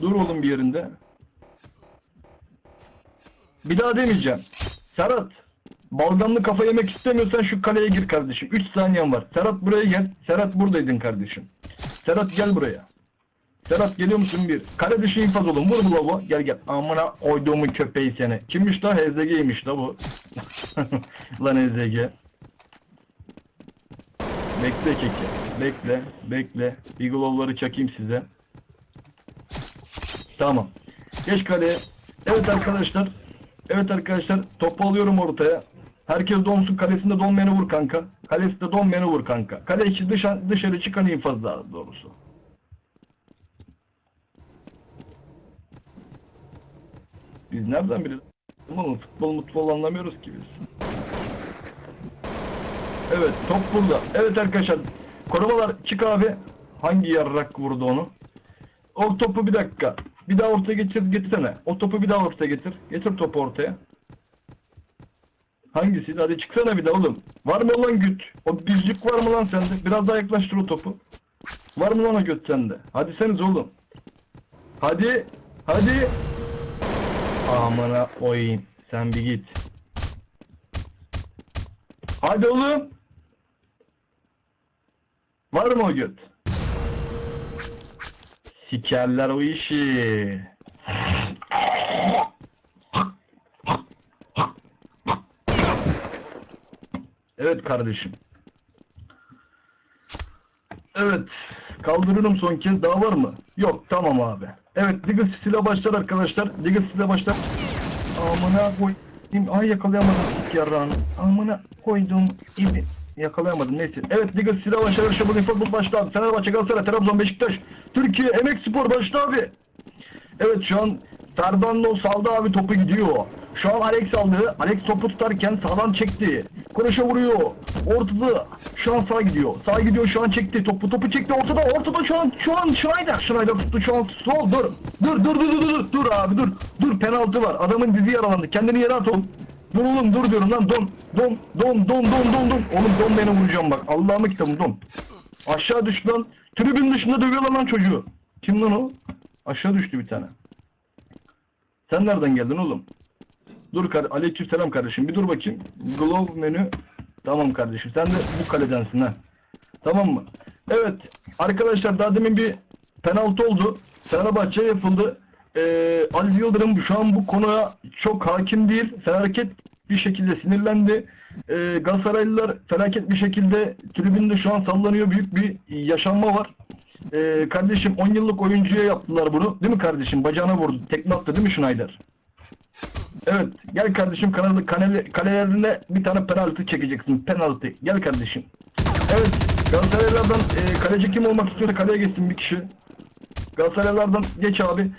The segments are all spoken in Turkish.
Dur oğlum bir yerinde. Bir daha demeyeceğim. Serhat. Balgamlı kafa yemek istemiyorsan şu kaleye gir kardeşim. 3 saniyen var. Serhat buraya gel. Serhat buradaydın kardeşim. Serhat gel buraya. Serhat geliyor musun bir? Kale dışı infaz olun. Vur bu lava. Gel gel. Amına oyduğumun köpeği seni. Kimmiş la? HZG'ymiş la bu. Lan HZG. Bekle keki. Bekle. Bekle. Biglovları çakayım size. Tamam. Geç kaleye. Evet arkadaşlar. Evet arkadaşlar. Topu alıyorum ortaya. Herkes donsun. Kalesinde donmayanı vur kanka. Kalesinde donmayanı vur kanka. Kale içi dışarı, dışarı çıkan infaz daha doğrusu. Biz nereden biliyoruz? Oğlum futbol mutbol anlamıyoruz ki biz. Evet top burada. Evet arkadaşlar. Korumalar çık abi. Hangi yarrak vurdu onu? O topu bir dakika. Bir daha ortaya getir, getirsene. O topu bir daha ortaya getir. Getir topu ortaya. Hangisiydi? Hadi çıksana bir daha oğlum. Var mı lan güt? O bizcik var mı lan sende? Biraz daha yaklaştır o topu. Var mı lan o göt sende? Hadi seniz oğlum. Hadi. Hadi. Amına oyayım. Sen bir git. Hadi oğlum. Var mı o göt? Sikerler o işi. Evet kardeşim. Evet. Kaldırıyorum son kez. Daha var mı? Yok. Tamam abi. Evet. Legacy ile başlar arkadaşlar. Legacy ile başlar. Amına koyayım. Ay yakalayamadım yarrağını. Amına koydum. İbi. Yakalayamadım neyse. Evet Legacy ile başlar. Şabıl Futbol başla abi. Fenerbahçe Galatasaray Trabzon Beşiktaş. Türkiye Emek Spor başla abi. Evet şu an Fernando saldı abi topu gidiyor. Şu an Alex aldı. Alex topu tutarken sağdan çekti. Kroşe vuruyor. Ortada. Şu an sağ gidiyor. Sağ gidiyor şu an çekti. Topu topu çekti ortada. Ortada şu an şu an Schneider. Schneider tuttu şu an sol dur. Dur dur dur dur dur. Dur abi dur. Dur penaltı var. Adamın dizi yaralandı. Kendini yere at oğlum. Dur oğlum dur diyorum lan don. Don don don don don don. Oğlum don beni vuracağım bak. Allah'ımı kitabım don. Aşağı düştü lan. Tribün dışında dövüyorlar lan çocuğu. Kim lan o? Aşağı düştü bir tane. Sen nereden geldin oğlum? Dur kar Aleyküm selam kardeşim. Bir dur bakayım. Glove menü. Tamam kardeşim. Sen de bu kaledensin ha. Tamam mı? Evet. Arkadaşlar daha demin bir penaltı oldu. Fenerbahçe yapıldı. Ee, Ali Yıldırım şu an bu konuya çok hakim değil. Felaket bir şekilde sinirlendi. Ee, Galatasaraylılar felaket bir şekilde tribünde şu an sallanıyor. Büyük bir yaşanma var. Ee, kardeşim 10 yıllık oyuncuya yaptılar bunu. Değil mi kardeşim? Bacağına vurdu. Tekme attı değil mi Schneider? Evet. Gel kardeşim kanalı, kale, kalelerine bir tane penaltı çekeceksin. Penaltı. Gel kardeşim. Evet. Galatasaraylardan e, kaleci kim olmak istiyorsa kaleye geçsin bir kişi. Galatasaraylardan geç abi.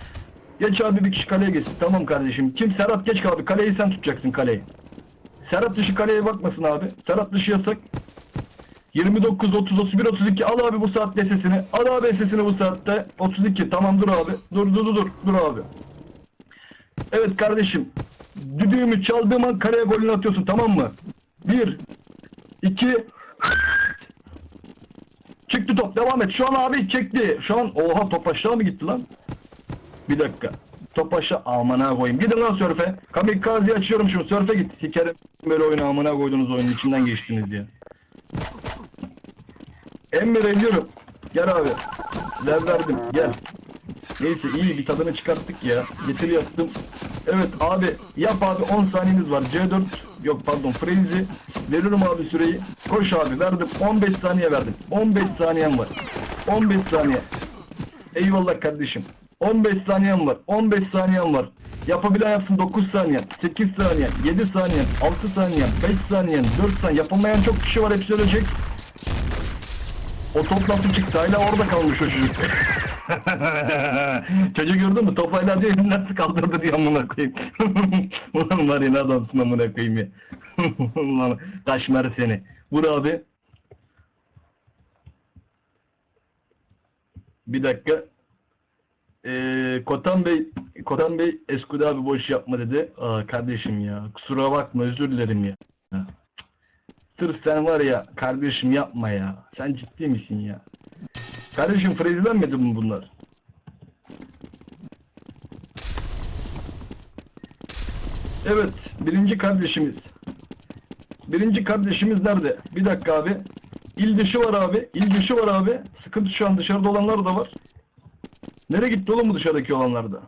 Geç abi bir kişi kaleye geçsin. Tamam kardeşim. Kim? Serhat geç abi. Kaleyi sen tutacaksın kaleyi. Serhat dışı kaleye bakmasın abi. Serhat dışı yasak. 29, 30, 31, 32 al abi bu saatte sesini. Al abi sesini bu saatte. 32 tamam dur abi. Dur dur dur dur. Dur abi. Evet kardeşim. Düdüğümü çaldığım an kaleye golünü atıyorsun tamam mı? 1 2 Çıktı top devam et. Şu an abi çekti. Şu an oha top aşağı mı gitti lan? Bir dakika. Top aşağı amına koyayım. Gidin lan sörfe. Kamikaze açıyorum şimdi. Sörfe git. Sikerim böyle oyunu amına koydunuz oyunun içinden geçtiniz diye. Emre ediyorum. Gel abi. Ver verdim. Gel. Neyse iyi bir tadını çıkarttık ya. Getir yaptım. Evet abi yap abi 10 saniyeniz var. C4 yok pardon Frenzy. Veriyorum abi süreyi. Koş abi verdim. 15 saniye verdim. 15 saniyem var. 15 saniye. Eyvallah kardeşim. 15 saniyem var. 15 saniyem var. Yapabilen yapsın 9 saniye, 8 saniye, 7 saniye, 6 saniye, 5 saniye, 4 saniye. Yapamayan çok kişi var hepsi ölecek. O top nasıl çıktı? Hala orada kalmış o çocuk. Çocuğu gördün mü? Top hala diyor nasıl kaldırdı diye amına koyayım. Ulan var ya ne adamsın amına koyayım ya. Ulan kaşmer seni. Vur abi. Bir dakika. Ee, Kotan Bey, Kotan Bey Eskud abi boş yapma dedi. Aa, kardeşim ya kusura bakma özür dilerim ya. Sırf sen var ya kardeşim yapma ya. Sen ciddi misin ya? Kardeşim Freddy'lenmedi mi bunlar? Evet birinci kardeşimiz. Birinci kardeşimiz nerede? Bir dakika abi. İl dışı var abi. İl dışı var abi. Sıkıntı şu an dışarıda olanlar da var. Nereye gitti oğlum bu dışarıdaki olanlar da?